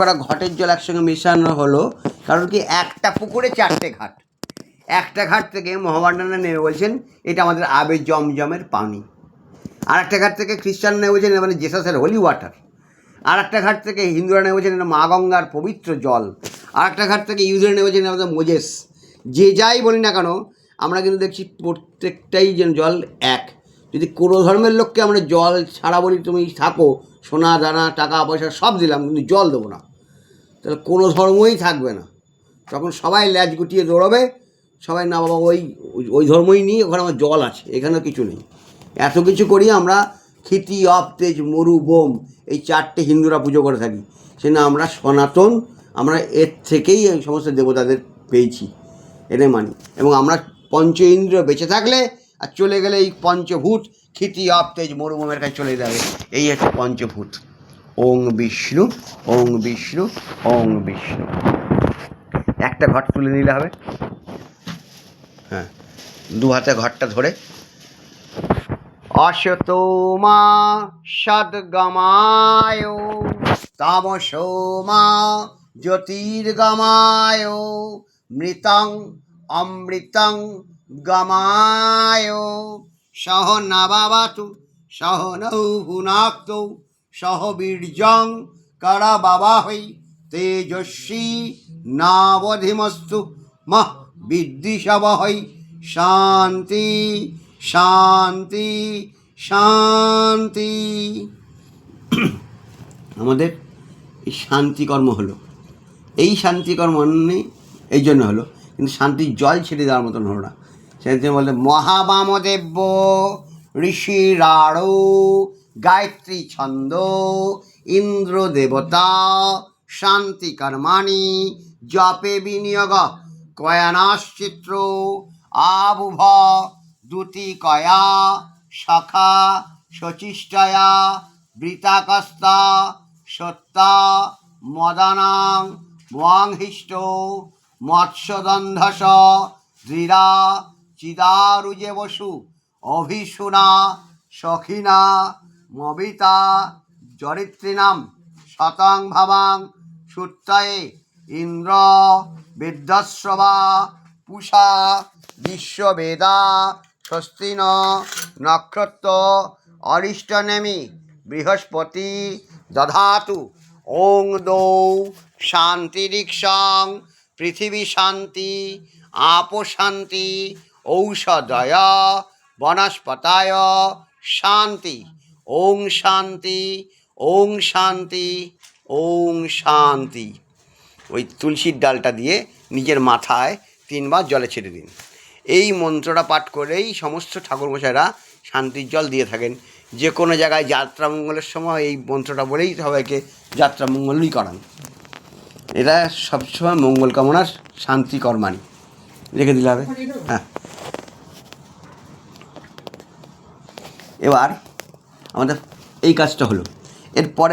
করা ঘটের জল একসঙ্গে মেশানো হলো, কারণ কি একটা পুকুরে চারটে ঘাট। একটা ঘাট থেকে মহাবান্ডানা নেমে বলছেন, এটা আমাদের আবে জমজমের পানি। আর একটা ঘাট থেকে খ্রিস্টান নেমে বলছেন মানে জেসাসের হোলি ওয়াটার আর একটা ঘাট থেকে হিন্দুরা নেমে বলছেন, এটা মা গঙ্গার পবিত্র জল। আর একটা ঘাট থেকে ইউজরা নেমে বলছেন আমাদের মোজেস যে যাই বলি না কেন, আমরা কিন্তু দেখছি প্রত্যেকটাই যেন জল এক। যদি কোনো ধর্মের লোককে আমরা জল ছাড়া বলি, তুমি থাকো, সোনা, দানা, টাকা, পয়সা সব দিলাম, কিন্তু জল দেবো না। তাহলে কোনো ধর্মই থাকবে না। তখন সবাই ল্যাজ গুটিয়ে দৌড়াবে, সবাই, না বাবা, ওই ওই ধর্মই নিয়ে ওখানে আমার জল আছে এখানে কিছু নেই। এত কিছু করি আমরা ক্ষিতি অপ তেজ মরু বোম এই চারটে হিন্দুরা পুজো করে থাকি। সে না, আমরা সনাতন, আমরা এর থেকেই এই সমস্ত দেবতাদের পেয়েছি, এনে মানি। এবং আমরা পঞ্চ ইন্দ্র বেঁচে থাকলে আর চলে গেলে এই পঞ্চভূত, ক্ষিতি অপ তেজ মরুভূমের কাছে চলে যাবে। এই হচ্ছে পঞ্চভূত। ওং বিষ্ণু ওং বিষ্ণু ওং বিষ্ণু। একটা ঘট তুলে নিলে হবে। হ্যাঁ দু হাতে ঘরটা ধরে। অশতমা সদ্গমায় তামসোমা জ্যোতির্গমায়, মৃতং অমৃতং গমায়। সহ নবাবাতু, সহ নৌ ভুনাক্ত সহ বীর্যং করা বাবা হই তেজস্বী নাবধিমস্তু। মহ বিদ্বিষবহৈ শান্তি শান্তি শান্তি। আমাদের এই শান্তিকর্ম হলো। এই শান্তিকর্ম নেই এই জন্য হলো। কিন্তু শান্তির জল ছেড়ে দেওয়ার মতন হলো না। সেদিন বলতে মহাবামদেব্য ঋষি রাড়ো গায়ত্রী ছন্দ, ইন্দ্র দেবতা, শান্তি কর্মাণি, জপে বিনিয়োগ কয়ানাশ্চিত্র আবুভ, দুতি কয়া সখা শচিষ্টয়া বৃতাকস্তা সত্তা, মদানাং মোয়াংহিষ্ট মৎস্যদন্ধস, দৃঢ়া, চিদারুজে বসু, অভিসুনা, সখিনা মবিতা চরিত্রিনাম শতং ভাবাং সুত্তয়ে ইন্দ্র বিদ্যস্রবা পুষা বিশ্ববেদা স্বস্তিন নক্ষত্র অরিষ্টনেমি বৃহস্পতি দধাতু ওং দৌ শান্তিরিক্ষং পৃথিবী শান্তি আপ শান্তি ঔষধয় বনস্পতায় শান্তি। ওং শান্তি ওং শান্তি ওং শান্তি। ওই তুলসীর ডালটা দিয়ে নিজের মাথায় তিনবার জলে ছেড়ে দিন। এই মন্ত্রটা পাঠ করেই সমস্ত ঠাকুরমশাইরা শান্তির জল দিয়ে থাকেন। যে কোনো জায়গায় যাত্রা মঙ্গলের সময় এই মন্ত্রটা বলেই সবাইকে যাত্রা মঙ্গলই করান। এটা সবসময় মঙ্গল কামনার শান্তি কর্মানি রেখে দিলে হবে? হ্যাঁ। এবার আমাদের এই কাজটা হলো। এর পরের